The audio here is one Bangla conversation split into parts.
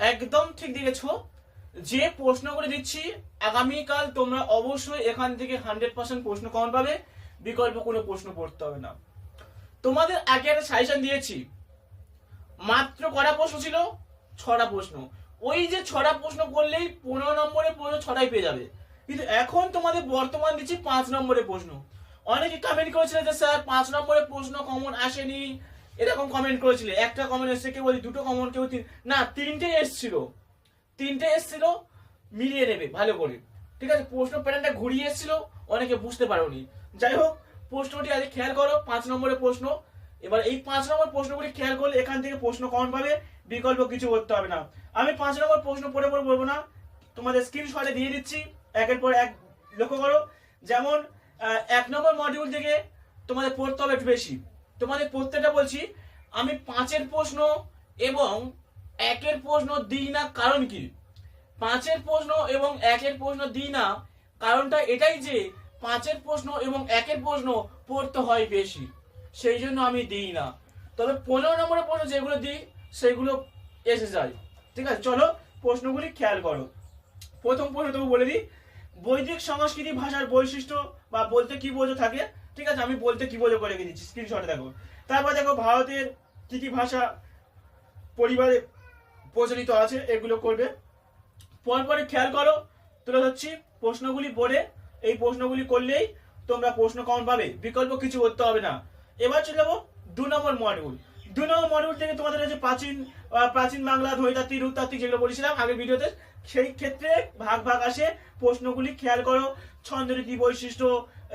একদম ঠিক দেখেছ। যে প্রশ্নগুলি দিচ্ছি, আগামীকাল তোমরা অবশ্যই এখান থেকে হান্ড্রেড পার্সেন্ট প্রশ্ন কমন পাবে। বিকল্প কোনো প্রশ্ন পড়তে হবে না। তোমাদের আগে একটা সাজেশন দিয়েছি। মাত্র কটা প্রশ্ন ছিল? ছটা প্রশ্ন। ওই যে ছটা প্রশ্ন করলেই পনেরো নম্বরের প্রশ্ন ছটাই পেয়ে যাবে। কিন্তু এখন তোমাদের বর্তমান দিচ্ছি পাঁচ নম্বরের প্রশ্ন। অনেকে কমেন্ট করেছিল যে, স্যার, পাঁচ নম্বরের প্রশ্ন কমন আসেনি। এরকম কমেন্ট করেছিলে। একটা কমেন্ট এসছে, কেউ বলি দুটো কমন কেউ তিন, না, তিনটে এসছিল। তিনটে এসছিল, মিলিয়ে নেবে, ভালো করে। ঠিক আছে? প্রশ্ন প্যাটার্নটা ঘুরিয়ে এসছিল, অনেকে বুঝতে পারোনি। যাই হোক, প্রশ্নটি আজ খেয়াল করো, পাঁচ নম্বরের প্রশ্ন। এবার এই পাঁচ নম্বর প্রশ্নগুলি খেয়াল করলে এখান থেকে প্রশ্ন কমন পাবে, বিকল্প কিছু করতে হবে না। আমি পাঁচ নম্বর প্রশ্ন পড়ে পড়ে বলব না। তোমাদের স্ক্রিনশটে দিয়ে দিচ্ছি, একের পর এক লক্ষ্য করো। যেমন এক নম্বর মডিউল থেকে তোমাদের পড়তে হবে একটু বেশি। তোমাদের প্রত্যেকটা বলছি, আমি পাঁচের প্রশ্ন এবং একের প্রশ্ন দিই না, কারণ কি? পাঁচের প্রশ্ন এবং একের প্রশ্ন দিই না, কারণটা এটাই যে পাঁচের প্রশ্ন এবং একের প্রশ্ন পড়তে হয় বেশি, সেই জন্য আমি দিই না। তবে পনেরো নম্বরের প্রশ্ন যেগুলো দিই, সেগুলো এসে যায়। ঠিক আছে? চলো, প্রশ্নগুলি খেয়াল করো। প্রথম প্রশ্ন তবু বলে দিই, বৈদিক সংস্কৃতি ভাষার বৈশিষ্ট্য বা বলতে কি বোঝো থাকে? ঠিক আছে, আমি বলতে কি বলে করে গেছি স্ক্রিনশটে দেখো। তারপর দেখো ভারতের কি কি ভাষা পরিবারে প্রচলিত আছে, এগুলো করবে। পরপরে খেয়াল করো, তুলে ধরছি, প্রশ্নগুলি পড়ে, এই প্রশ্নগুলি করলেই তোমরা প্রশ্ন কমন পাবে, বিকল্প কিছু করতে হবে না। এবার চলে যাব দু নম্বর মডিউল দু নম্বর মডিউল থেকে তোমাদের হচ্ছে প্রাচীন প্রাচীন বাংলা ধৈতাত্ত্বিক রূপতাত্ত্বিক যেগুলো বলেছিলাম আগের ভিডিওতে, সেই ক্ষেত্রে ভাগ ভাগ আসে প্রশ্নগুলি। খেয়াল করো ছন্দরীতি বৈশিষ্ট্য?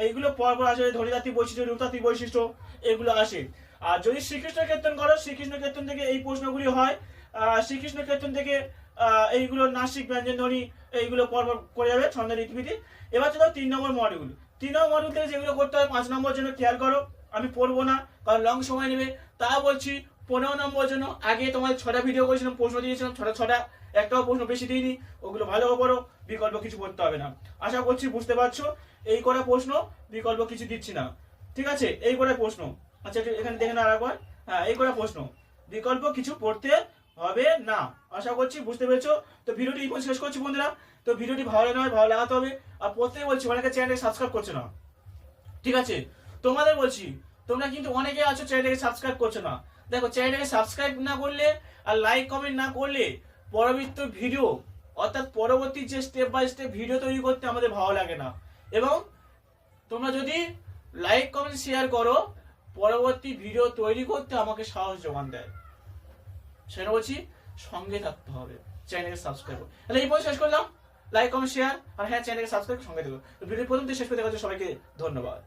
এইগুলো পরপর আসে ধরিতাত্ত্বিক বৈশিষ্ট্য রূপতাত্ত্বিক বৈশিষ্ট্য, এগুলো আসে। আর যদি শ্রীকৃষ্ণ কীর্তন করো, শ্রীকৃষ্ণ কীর্তন থেকে এই প্রশ্নগুলি হয়। শ্রীকৃষ্ণ কীর্তন থেকে এইগুলো নাসিক ব্যঞ্জন ধ্বনি এইগুলো পরপর করে যাবে ছন্দ রীতিবিধি। এবার চলো তিন নম্বর মডিউল তিন নম্বর মডিউল থেকে যেগুলো করতে হয়, পাঁচ নম্বর জন্য খেয়াল করো। আমি পড়ব না, কারণ লং সময় নেবে। তা বলছি, পনেরো নম্বর জন্য আগে তোমার ছটা ভিডিও করেছিলাম, প্রশ্ন দিয়েছিলাম, ছটা ছটা, একটাও প্রশ্ন বেশি দিইনি, ওগুলো ভালো করে বিকল্প কিছু করতে হবে না। আশা করছি বুঝতে পারছ, এই করা প্রশ্ন বিকল্প কিছু দিচ্ছি না। ঠিক আছে? এই করা প্রশ্ন। আচ্ছা এখানে দেখে না আরেকবার। হ্যাঁ এই করা প্রশ্ন। বিকল্প কিছু পড়তে হবে না। আশা করছি বুঝতে পেরেছ? তো ভিডিওটি এই শেষ করছি বন্ধুরা। তো ভিডিওটি ভালো নয়, ভালো লাগাতে হবে। আর প্রত্যেকে বলছি অনেকে চ্যানেলকে সাবস্ক্রাইব করছে না। ঠিক আছে? তোমাদের বলছি, তোমরা কিন্তু অনেকে আছো চ্যানেলটাকে সাবস্ক্রাইব করছ না। দেখো, চ্যানেলটাকে সাবস্ক্রাইব না করলে আর লাইক কমেন্ট না করলে পরবর্তী ভিডিও অর্থাৎ পরবর্তী যে স্টেপ বাই স্টেপ ভিডিও তৈরি করতে আমাদের ভালো লাগে না। এবং তোমরা যদি লাইক কমেন্ট শেয়ার করো, পরবর্তী ভিডিও তৈরি করতে আমাকে সাহস যোগান দেয়। সেটা বলছি, সঙ্গে থাকতে হবে চ্যানেলকে সাবস্ক্রাইব তাহলে এই পর্যন্ত শেষ করলাম। লাইক কমেন্ট শেয়ার আর হ্যাঁ চ্যানেলকে সাবস্ক্রাইব সঙ্গে দেবো ভিডিও প্রথম থেকে শেষ করে দেখা সবাইকে ধন্যবাদ।